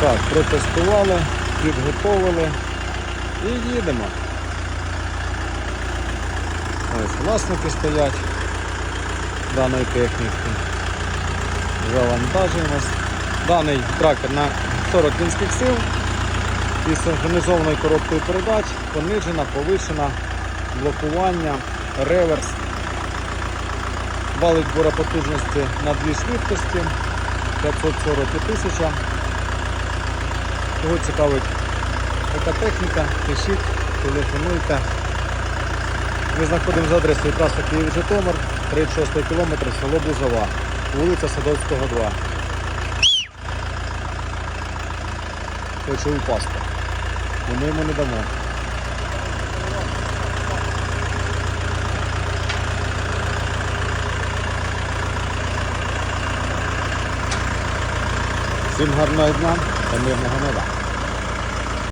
Так, протестували, підготовили і їдемо. Ось власники стоять даної техніки. Завантажуємось. Даний трактор на 40 кінських сил із синхронізованою коробкою передач, понижена, повишена, блокування, реверс. Валить збора потужності на дві швидкості 540 і 1000. Кого цікавить така техніка, пишіть, телефонуйте. Ми знаходимося за адресою траса Київ-Житомир, 36 кілометр, село Бузова, вулиця Садовського, 2. Хоче упасти. Ми йому не дамо. Всім гарного дня та мирного неба.